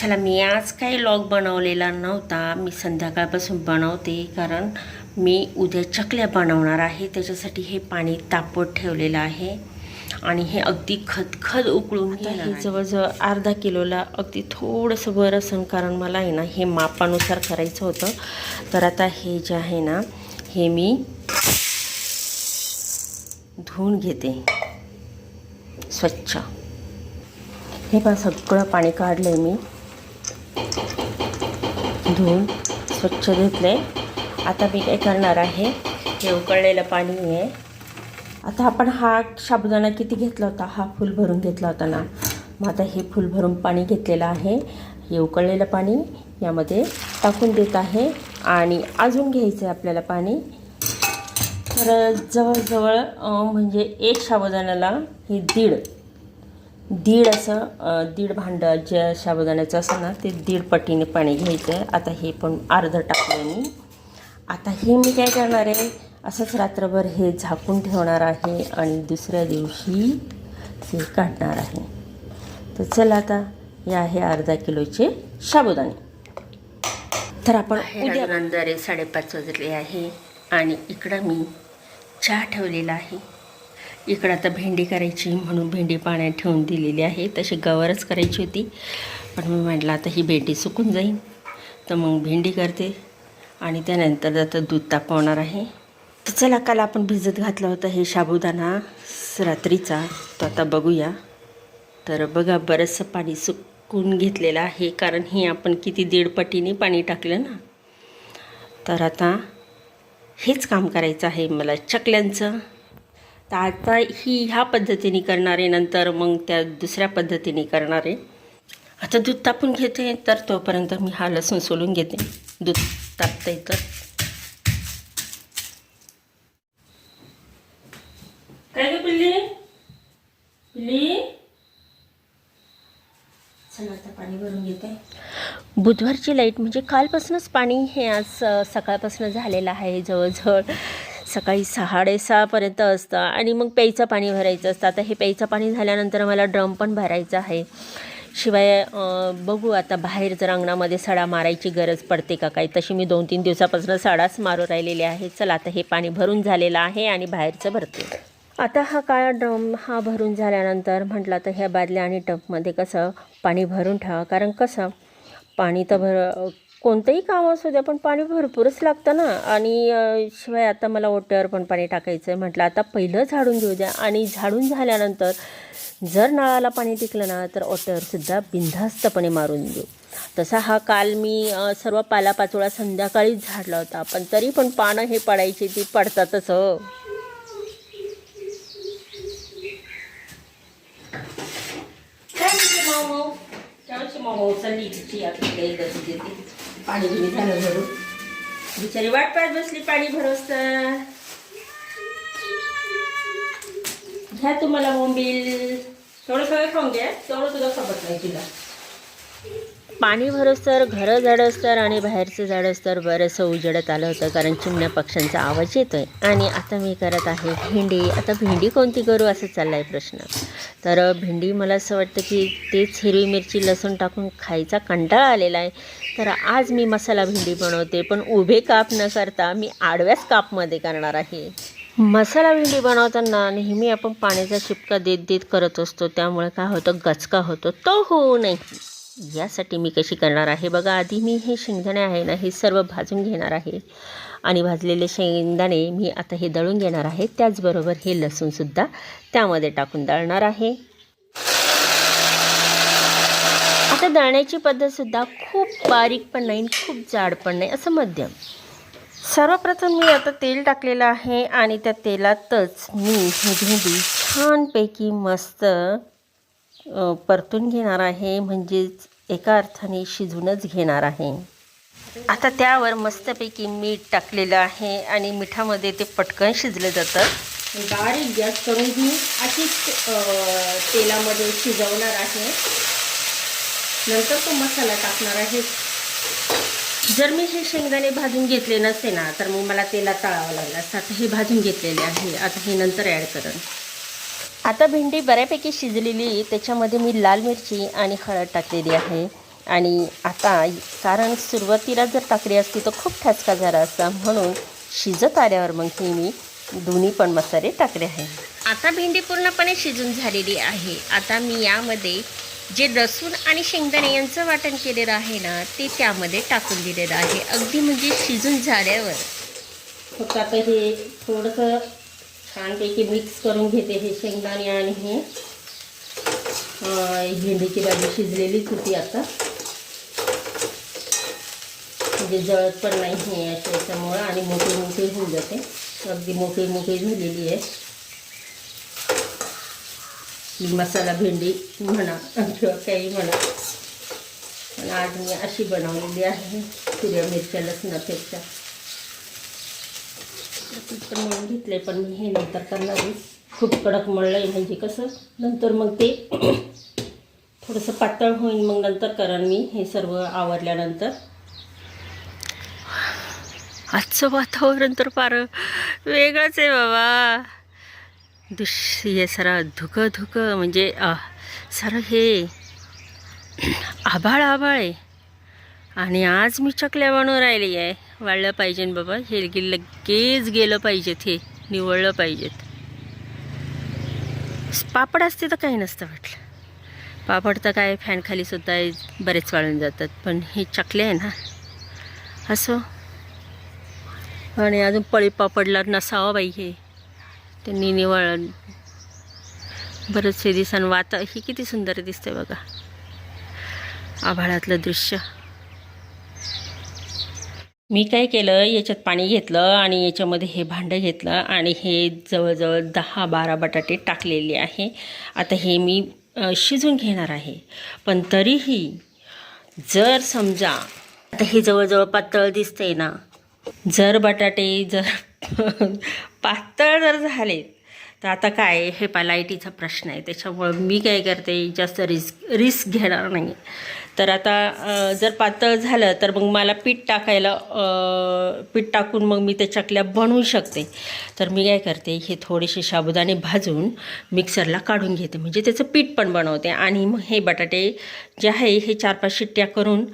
चला मी आज काही लॉग बनवलेला नव्हता. मी संध्याकाळपासून बनवते कारण मी उद्या चकल्या बनवणार आहे. त्याच्यासाठी हे पाणी तापवत ठेवलेलं आहे आणि हे अगदी खदखद उकळून हे जवळजवळ अर्धा किलोला अगदी थोडंसं बरं असेल कारण मला आहे ना हे मापानुसार करायचं होतं. तर आता हे जे आहे ना हे मी धुवून घेते. स्वच्छ. हे पहा सगळं पाणी काढलं आहे मी. धुवून स्वच्छ धुतले आता मी काय करणार आहे हे उकळलेलं पाणी आहे. आता आपण हा साबुदाणा किती घेतला होता? हा फुल भरून घेतला होता ना. मग आता हे फुल भरून पाणी घेतलेलं आहे. हे उकळलेलं पाणी यामध्ये टाकून देत आहे. आणि अजून घ्यायचं आहे आपल्याला पाणी. तर जवळजवळ म्हणजे एक साबुदाण्याला हे दीड दीड असं दीड भांडं जे साबुदाण्याचं असं ना ते दीड पटीने पाणी घ्यायचं आहे आता हे पण अर्धं टाकलं मी. आता हे मी काय करणार आहे? असंच रात्रभर हे झाकून ठेवणार आहे आणि दुसऱ्या दिवशी हे काढणार आहे. तर चला आता हे आहे अर्धा किलोचे साबुदाणे. तर आपण उद्या साडेपाच वाजले आहे आणि इकडं मी चहा ठेवलेला आहे. इकडं आता भेंडी करायची म्हणून भेंडी पाण्यात ठेवून दिलेली आहे. तशी गवारच करायची होती. पण मी म्हटलं आता ही भेंडी सुकून जाईल. तर मग भेंडी करते. आणि त्यानंतर आता दूध तापवणार आहे. तर चला काल आपण भिजत घातलं होतं हे साबुदाणा रात्रीचा. तो आता बघूया. तर बघा बरंचसं पाणी सुकून घेतलेलं आहे. कारण हे आपण किती दीड पटीने पाणी टाकलं ना. तर आता हेच काम करायचं आहे मला चकल्यांचं. तर आता ही ह्या पद्धतीने करणार आहे नंतर मग त्या दुसऱ्या पद्धतीने करणार. आहे आता दूध तापून घेते तर तोपर्यंत मी हा लसूण सोलून घेते. दूध तापतं तर. काय ग पिल्ली? पिल्ली? चला आता पाणी भरून घेते. बुधवारची लाइट म्हणजे कालपासूनच पाणी हे आज सकाळपासून झालेलं आहे जवळजवळ. सकाळी साडेसहापर्यंत असतं आणि मग प्यायचं पाणी भरायचं असतं. आता हे प्यायचं पाणी झाल्यानंतर मला ड्रम पण भरायचं आहे. शिवाय बघू आता बाहेर जर अंगणामध्ये सडा मारायची गरज पडते का काही? तशी मी दोन तीन दिवसापासून सडाच मारू राहिलेले आहे. चला आता हे पाणी भरून झालेलं आहे आणि बाहेरचं भरते. आता हा काळा ड्रम हा भरून झाल्यानंतर म्हटलं तर ह्या बादल्या आणि टबमध्ये कसं पाणी भरून ठेवा. कारण कसं? पाणी तर भर कोणतंही काम असू द्या पण पाणी भरपूरच लागतं ना. आणि शिवाय आता मला ओट्यावर पण पाणी टाकायचं आहे म्हटलं आता पहिलं झाडून घेऊ द्या. आणि झाडून झाल्यानंतर जर नळाला पाणी टिकलं ना तर ओट्यावरसुद्धा बिनधास्तपणे मारून देऊ तसा हा काल मी सर्व पालापाचोळा संध्याकाळीच झाडला होता पण तरी पण पानं हे पडायची ती पडतातच हो. काय म्हणते माऊ त्यावेळेची माऊ चालली तिची देते. पाणी बिणी झालं भरून बिचारी वाट पाहत बसली पाणी भरवस्तर घ्या तुम्हाला मोबिल थोडं सगळं खाऊन घ्या. तेवढं सुद्धा खपत नाही तिला. पाणी भरस घरं झाडस तर आणि बाहेरचं झाडस तर बरंचसं उजेडत आलं होतं कारण चिमण्या पक्ष्यांचा आवाज येतो आहे आणि आता मी करत आहे भेंडी. आता भेंडी कोणती करू असं चालला आहे प्रश्न. तर भेंडी मला असं वाटतं की तेच हिरवी मिरची लसूण टाकून खायचा कंटाळा आलेला आहे. तर आज मी मसाला भेंडी बनवते पण उभे काप न करता मी आडव्याच कापमध्ये करणार आहे. मसाला भेंडी बनवताना नेहमी आपण पाण्याचा शिपका देत देत करत असतो त्यामुळे काय होतं? गचका होतो. तो होऊ नाही यासाठी मी कशी करणार आहे? बघा आधी मी हे शेंगदाणे आहे ना हे सर्व भाजून घेणार आहे. आणि भाजलेले शेंगदाणे मी आता हे दळून घेणार आहे. त्याचबरोबर हे लसूणसुद्धा त्यामध्ये टाकून दळणार आहे. दाण्याची पद्धतसुद्धा खूप बारीक पण नाही खूप जाड पण नाही असं मध्यम. सर्वप्रथम मी आता तेल टाकलेलं आहे आणि त्या तेलातच मी ही भेंडी छानपैकी मस्त परतून घेणार आहे म्हणजेच एका अर्थाने शिजूनच घेणार आहे. आता त्यावर मस्तपैकी मीठ टाकलेलं आहे आणि मिठामध्ये ते पटकन शिजलं जातं. बारीक गॅस करून मी अशीच तेलामध्ये शिजवणार आहे. नंतर तो मसाला टाकणार आहे. जर मी हे शेंगदाणे भाजून घेतले नसते ना तर मग मला तेलात तळावं लागलं. असतं आता हे भाजून घेतलेले आहे. आता हे नंतर ॲड करेन. आता भेंडी बऱ्यापैकी शिजलेली त्याच्यामध्ये मी लाल मिरची आणि हळद टाकलेली आहे. आणि आता कारण सुरुवातीला जर टाकली असती तर खूप ठसका झाला असता. म्हणून शिजत आल्यावर मग ही मी दोन्ही पण मसाले टाकले आहे. आता भेंडी पूर्णपणे शिजून झालेली आहे. आता मी यामध्ये जे लसूण आणि शेंगदाणे यांचं वाटण केलेलं आहे ना ते त्यामध्ये टाकून दिलेलं आहे. अगदी म्हणजे शिजून झाल्यावर. फक्त आता हे थोडंसं छानपैकी मिक्स करून घेते हे शेंगदाणे आणि हे. भेंडीची भाजी शिजलेलीच होती आता. म्हणजे जळत पण नाही हे अशा याच्यामुळं आणि मोठी मोठी होऊन जाते. अगदी मोठी मोठी झालेली आहे. मसाला भेंडी म्हणा किंवा काही म्हणा. पण आज मी अशी बनवलेली आहे हिरव्या मिरच्या लसणापेक्षा. पण मळून घेतले पण मी हे नंतर करणार खूप कडक मळलं आहे म्हणजे कसं नंतर मग ते थोडंसं पातळ होईल मग नंतर करण मी हे सर्व आवरल्यानंतर. आजचं वातावरण तर फार वेगळंच आहे बाबा. दुष हे सारा धुकं धुकं म्हणजे सारं हे आभाळ आभाळ आहे. आणि आज मी चकल्या बनवून राहिली आहे. वाळलं पाहिजे बाबा हे लगेच गेलं पाहिजेत हे निवळलं पाहिजेत. पापड असते तर काही नसतं म्हटलं पापड तर काय फॅनखालीसुद्धा बरेच वाळून जातात पण हे चकले आहे ना. असं. आणि अजून पळी पापडला नसावं बाई हे. त्यांनी निवळ. बरेचसे दिसन वाता ही किती सुंदर दिसते बघा. आभाळातलं दृश्य. मी काय केलं याच्यात पाणी घेतलं आणि याच्यामध्ये हे भांडं घेतलं आणि हे जवळजवळ दहा बारा बटाटे टाकलेले आहे. आता हे मी शिजून घेणार आहे. पण तरीही जर समजा आता हे जवळजवळ पातळ दिसतंय ना जर बटाटे जर पातळ जर झाले तर आता काय हे पा लाईटीचा प्रश्न आहे. त्याच्यामुळं मी काय करते जास्त रिस्क रिस्क घेणार नाही. तर आता जर पातळ झालं तर मग मला पीठ टाकायला पीठ टाकून मग मी ते चकल्या बनवू शकते. तर मी काय करते हे थोडेसे साबुदाणे भाजून मिक्सरला काढून घेते. म्हणजे त्याचं पीठ पण बनवते. आणि मग हे बटाटे जे आहे हे चार पाच शिट्ट्या करून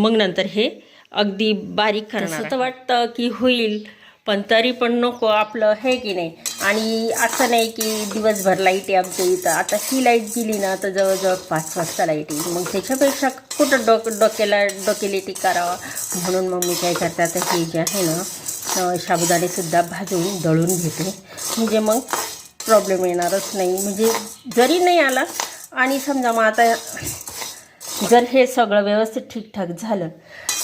मग नंतर हे अगदी बारीक करणार तर वाटतं की होईल. पण तरी पण नको आपलं हे की नाही. आणि असं नाही की दिवसभर लाइट आहे आमच्या इथं. आता ही लाइट गेली ना तर जवळजवळ पाच वाजता लाइट येईल. मग त्याच्यापेक्षा कुठं डोक डोक्याला डोकेलिटी करावा? म्हणून मग मी काय करते आता हे जे आहे ना साबुदाणेसुद्धा भाजून दळून घेते. म्हणजे मग प्रॉब्लेम येणारच नाही. म्हणजे जरी नाही आला आणि समजा मग आता जर हे सगळं व्यवस्थित ठीकठाक झालं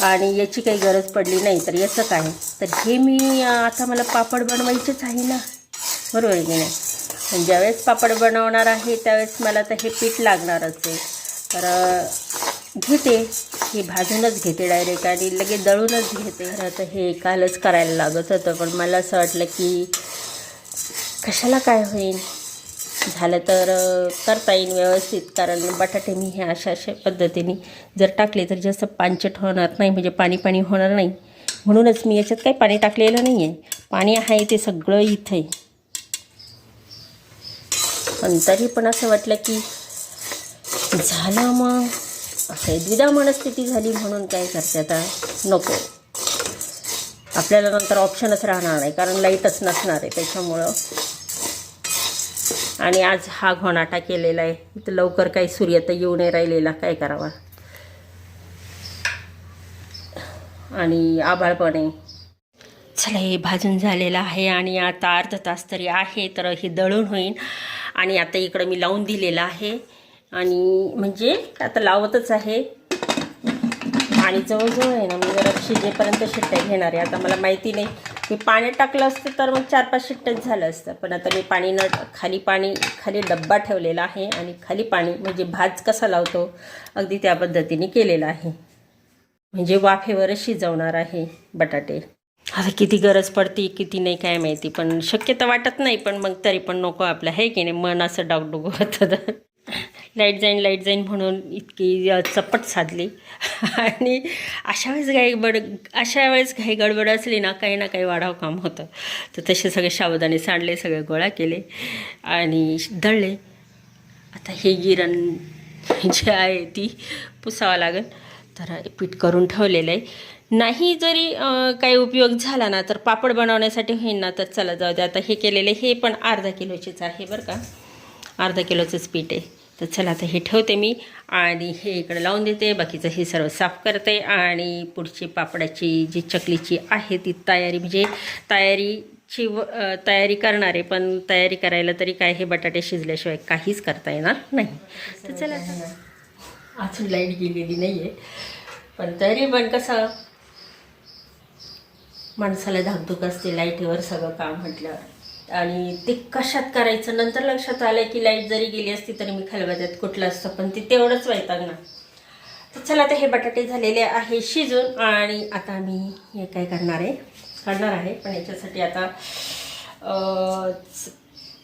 आणि याची काही गरज पडली नाही तर याचं काय? तर हे मी आता मला पापड बनवायचेच आहे ना. बरोबर की नाही? ज्यावेळेस पापड बनवणार आहे त्यावेळेस मला तर हे पीठ लागणारच आहे. तर घेते. हे भाजूनच घेते डायरेक्ट आणि लगेच दळूनच घेते. तर आता हे कालच करायला लागत होतं पण मला असं वाटलं की कशाला काय होईल? झालं तर करता येईल व्यवस्थित. कारण बटाटे मी हे अशा अशा पद्धतीने जर टाकले तर जास्त पानचट होणार नाही म्हणजे पाणी पाणी होणार नाही. म्हणूनच मी याच्यात काही पाणी टाकलेलं नाही आहे पाणी आहे ते सगळं इथं. आहे पण तरी पण असं वाटलं की झालं मग. असं द्विधा मनस्थिती झाली म्हणून काय करते आता? नको. आपल्याला नंतर ऑप्शनच राहणार नाही कारण लाईटच नसणार आहे त्याच्यामुळं आणि आज हा घोणाटा केलेला आहे. इथं लवकर काही सूर्य तर येऊ नाही राहिलेला. काय करावा? आणि आभाळ पण आहे. चला हे भाजून झालेलं आहे आणि आता अर्धा तास तरी आहे तर हे दळून होईल आणि आता इकडं मी लावून दिलेलं आहे. आणि म्हणजे आता लावतच आहे. आणि जवळजवळ आहे ना मी जरा शिजेपर्यंत शिट्ट्या घेणार आहे. आता मला माहिती नाही. मी पाण्यात टाकलं असतं तर मग चार पाच शिट्टच झालं असतं. पण आता मी पाणी न खाली पाणी खाली डब्बा ठेवलेला आहे आणि खाली पाणी म्हणजे भाज कसा लावतो अगदी त्या पद्धतीने केलेला आहे. म्हणजे वाफेवरच शिजवणार आहे बटाटे. आता किती गरज पडते किती नाही काय माहिती पण शक्यता वाटत नाही पण मग तरी पण नको आपलं आहे की नाही? मन असं डागडुग होतं. लाइट जाईन लाइट जाईन म्हणून इतकी चपट साधली. आणि अशा वेळेस घाई बड अशा वेळेस घाई गडबड असली ना काही ना काही वाढाव काम होतं. तर तसे सगळे सावधाने सांडले सगळे गोळा केले आणि दळले. आता हे गिरण जी आहे ती पुसावं लागेल. तर पीठ करून ठेवलेलं आहे. नाही जरी काही उपयोग झाला ना तर पापड बनवण्यासाठी होईल ना तर चला जाऊ द्या आता हे केलेलं आहे हे पण अर्धा किलोचेच आहे बरं का. अर्धा किलोचंच पीठ आहे. तर चला आता हे ठेवते मी आणि हे इकडे लावून देते. बाकीचं हे सर्व साफ करते आणि पुढची पापडाची जी चकलीची आहे ती तयारी म्हणजे तयारीची व तयारी करणार आहे पण तयारी करायला तरी काय हे बटाटे शिजल्याशिवाय काहीच करता येणार नाही. तर चला अजून लाइट गेलेली नाही आहे पण तरी पण कसं माणसाला धाकधूक असते लाईटीवर सगळं काम म्हटल्यावर. आणि ते कशात करायचं? नंतर लक्षात आलं की लाइट जरी गेली असती तरी मी खलबत्यात कुठलं असतं पण ते तेवढंच वैतागणार. तर चला आता हे बटाटे झालेले आहे शिजून आणि आता मी हे काय करणार आहे? करणार आहे पण याच्यासाठी आता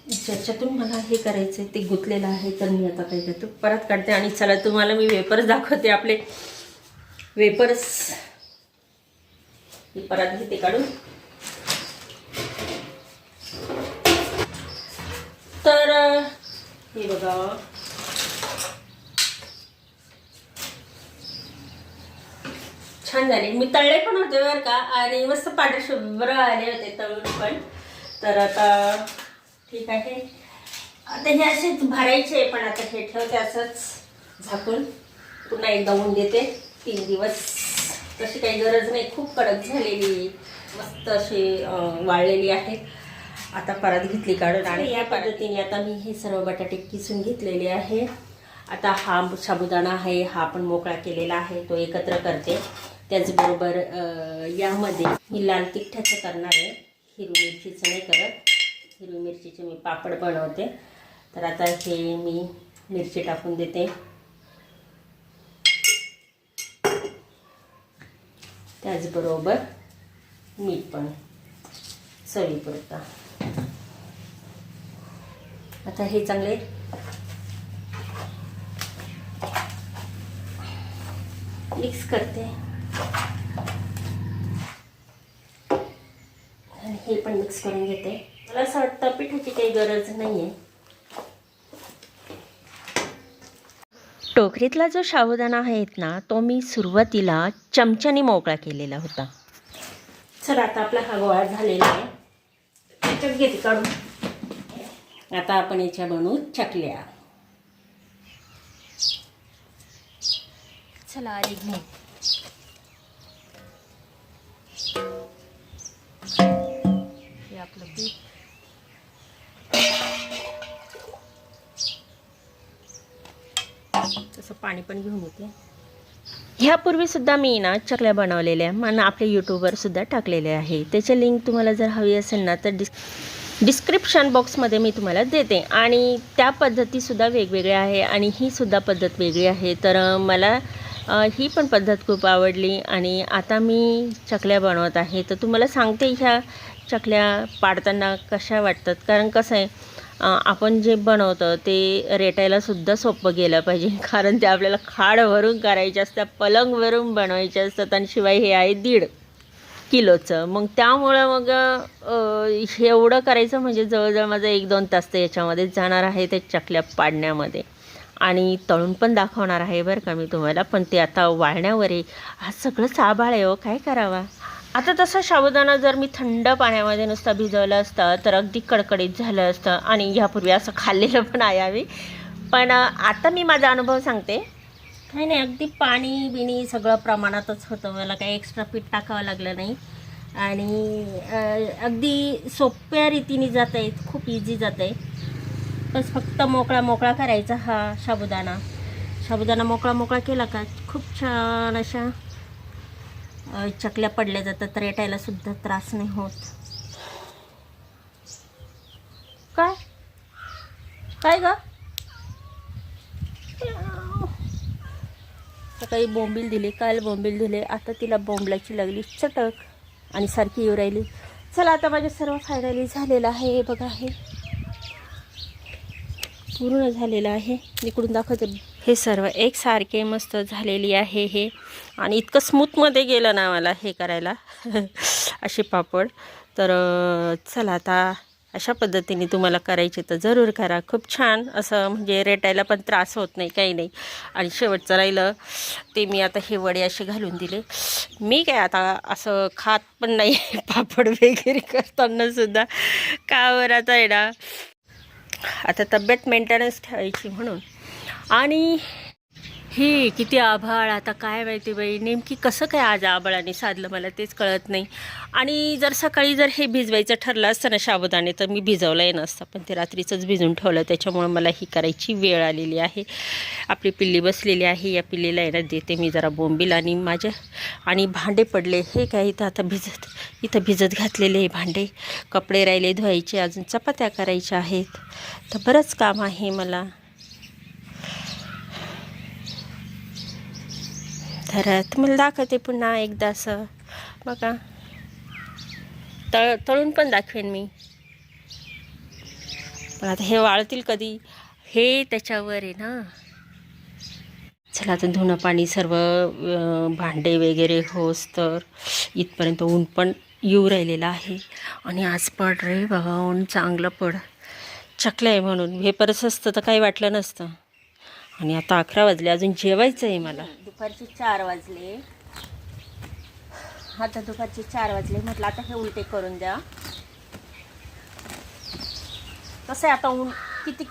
ज्याच्यातून मला हे करायचं आहे ते गुंतलेलं आहे तर मी आता काय करतो? परत काढते आणि चला तुम्हाला मी वेपर्स दाखवते आपले. वेपर्स परत घेते काढून. तर हे बघा छान झाले. मी तळले पण होते बरं का. आणि मस्त पांढरे शुभ्र आले होते तळून पण. तर आता ठीक आहे. आता हे असे भरायचे पण आता हे ठेवते असंच झाकून. पुन्हा एकदा ऊन देते. तीन दिवस. तशी काही गरज नाही. खूप कडक झालेली. मस्त अशी वाळलेली आहे. आता परत घेतली काढून आणि या पद्धतीने आता मी हे सर्व बटाटे किसून घेतलेले आहे. आता हा साबुदाणा आहे हा पण मोकळा केलेला आहे तो एकत्र करते. त्याचबरोबर यामध्ये मी लाल तिखटाचं करणार आहे. हिरवी मिरचीचं नाही करत. हिरवी मिरचीचे मी पापड बनवते. तर आता हे मी मिरची टाकून देते. त्याचबरोबर मीठ पण. चवीपुरता. आता हे चांगले. मिक्स करते. आणि हे पण मिक्स करून घेते. मला असं वाटतं पिठाची काही गरज नाही आहे टोकरीतला जो साबुदाणा आहेत ना तो मी सुरुवातीला चमच्याने मोकळा केलेला होता. चला आता आपला हा गोळा झालेला आहे. त्याच्यात घेते काढून. आता आपण याच्या बनवू चकल्या. चला हे आपलं पीठ. तसं पाणी पण घेऊन येते. ह्यापूर्वी सुद्धा मी ना चकल्या बनवलेल्या मन आपल्या यूट्यूबवर सुद्धा टाकलेले आहे. त्याची लिंक तुम्हाला जर हवी असेल ना तर डिस् डिस्क्रिप्शन बॉक्समध्ये मी तुम्हाला देते. आणि त्या पद्धतीसुद्धा वेगवेगळ्या आहे आणि ही सुद्धा पद्धत वेगळी आहे. तर मला ही पण पद्धत खूप आवडली आणि आता मी चकल्या बनवत आहे. तर तुम्हाला सांगते ह्या चकल्या पाडताना कशा वाटतात. कारण कसं आहे आपण जे बनवतो ते रेटायलासुद्धा सोपं गेलं पाहिजे. कारण ते आपल्याला खाडवरून करायचे असतात पलंगवरून बनवायचे असतात आणि शिवाय हे आहे दीड. किलोचं. मग त्यामुळं मग हे एवढं करायचं म्हणजे जवळजवळ माझं एक दोन तास तर याच्यामध्ये जाणार आहे ते चकल्या पाडण्यामध्ये. आणि तळून पण दाखवणार आहे बरं का मी तुम्हाला पण ते आता वाळण्यावर आहे. हा सगळं साबाळ आहे हो काय करावा? आता तसं साबुदाणा जर मी थंड पाण्यामध्ये नुसता भिजवलं असतं तर अगदी कडकडीत झालं असतं. आणि ह्यापूर्वी असं खाल्लेलं पण आहे आम्ही. पण आता मी माझा अनुभव सांगते. नाही नाही अगदी पाणी बिणी सगळं प्रमाणातच होतं. मला काही एक्स्ट्रा पीठ टाकावं लागलं नाही. आणि अगदी सोप्या रीतीने जात आहे खूप इझी जात आहे बस फक्त मोकळा मोकळा करायचा हा साबुदाणा. साबुदाणा मोकळा मोकळा केला का? खूप छान अशा चकल्या पडल्या जातात. रेटायला सुद्धा त्रास नाही होत. काय? काय ग? सकाळी बोंबील दिले काल बोंबील दिले. आता तिला बोंबलाची लागली चटक आणि सारखी येऊ राहिली. चला आता माझे सर्व फायनली झालेलं आहे. हे बघा हे. पूर्ण झालेलं आहे. इकडून दाखवते. हे सर्व एकसारखे मस्त झालेली आहे हे. आणि इतकं स्मूथमध्ये गेलं ना मला हे करायला. असे पापड. तर चला आता अशा पद्धतीने तुम्हाला करायचे तर जरूर करा. खूप छान असं म्हणजे रेटायला पण त्रास होत नाही काही नाही. आणि शेवटचं राहिलं ते मी आता हे वडे असे घालून दिले. मी काय आता असं खात पण नाही पापड वगैरे करताना सुद्धा का बरं आता आहे ना. आता तब्येत मेंटेनन्स ठेवायची म्हणून. आणि हे किती आभाळ. आता काय माहिती बाई नेमकी कसं काय आज आभाळाने साधलं मला तेच कळत नाही. आणि जर सकाळी जर हे भिजवायचं ठरलं असतं ना साबुदाणे तर मी भिजवलंही नसतं. पण ते रात्रीचंच भिजून ठेवलं त्याच्यामुळं मला ही करायची वेळ आलेली आहे. आपली पिल्ली बसलेली आहे या पिल्लीला आहे ना देते मी जरा बोंबील आणि माझ्या आणि भांडे पडले. हे काय इथं आता भिजत इथं भिजत घातलेले भांडे. कपडे राहिले धुवायचे अजून चपात्या करायच्या आहेत. तर बरंच काम आहे मला. तर तुम्हाला दाखवते पुन्हा एकदा असं. बघा. तळ तळून पण दाखवेन मी. पण आता हे वाळतील कधी. हे त्याच्यावर आहे ना. चला आता धुणं पाणी सर्व भांडे वगैरे होस तर इथपर्यंत ऊन पण येऊ राहिलेलं आहे. आणि आज पड रे बाबा ऊन चांगलं पड. चकलं आहे म्हणून. हे परस असतं तर काही वाटलं नसतं. आणि आता अकरा वाजले अजून जेवायचं आहे मला. दुपारचे चार वाजले. आता दुपारचे चार वाजले. म्हटलं आता हे उलटे करून द्या. कसं आहे आता ऊन किती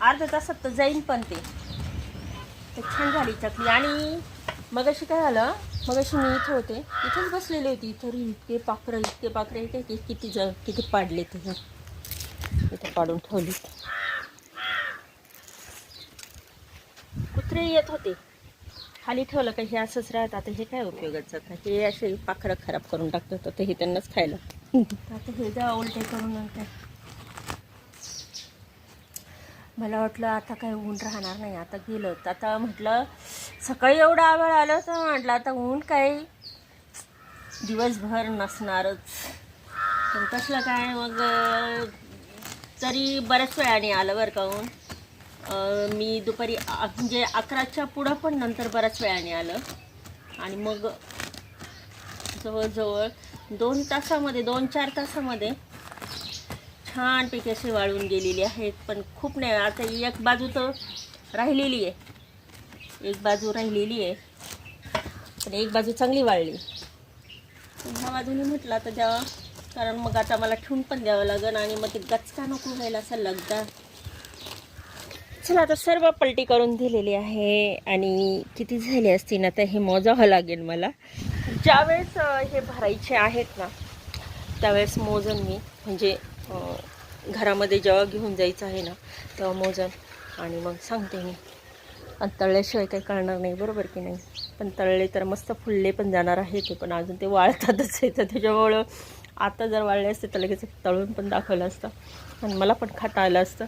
अर्ध्या तासात तर जाईन पण ते. तर छान झाली चकली. आणि मगाशी काय झालं? मगाशी मी इथं होते. इथेच बसलेले होती. इथं इतके पाखरं इतके पाखरं इथे की किती ज किती पाडले ते इथं पाडून ठेवली कुत्रे येत होते. खाली ठेवलं का हे असंच राहतं. आता हे काय उपयोगाचं जात? हे असे पाखरं खराब करून टाकतात. तर हे त्यांनाच खायला. आता हे जा उलटे करून नंतर मला वाटलं आता काय ऊन राहणार नाही. आता गेलं. तर आता म्हटलं सकाळी एवढं आभाळ आलं तर म्हटलं आता ऊन काय दिवसभर नसणारच. पण कसलं काय मग तरी बऱ्याच वेळाने आलं बरं का ऊन? मी दुपारी म्हणजे अकराच्या पुढं पण नंतर बऱ्याच वेळाने आलं. आणि मग जवळजवळ दोन तासामध्ये दोन चार तासामध्ये छानपैकी अशी वाळून गेलेली आहेत. पण खूप नाही आता एक बाजू तर राहिलेली आहे. एक बाजू राहिलेली आहे. पण एक बाजू चांगली वाळली. ह्या बाजूने म्हटलं आता जेव्हा कारण मग आता मला ठेवून पण द्यावं लागेल आणि मग ते गचका नको व्हायला असा लगदा चला आता सर्व पलटी करून दिलेली आहे आणि किती झाली असती ना तर हे मोजावं लागेल मला. ज्यावेळेस हे भरायचे आहेत ना त्यावेळेस मोजन मी. म्हणजे घरामध्ये जेव्हा घेऊन जायचं आहे ना तेव्हा मोजन. आणि मग सांगते मी. आणि तळल्याशिवाय काही कळणार नाही बरोबर की नाही? पण तळले तर मस्त फुलले पण जाणार आहे ते पण अजून ते वाळतातच आहे तर त्याच्यामुळं आता जर वाळले असते तर लगेच तळून पण दाखवलं असतं. आणि मला पण खाता आलं असतं.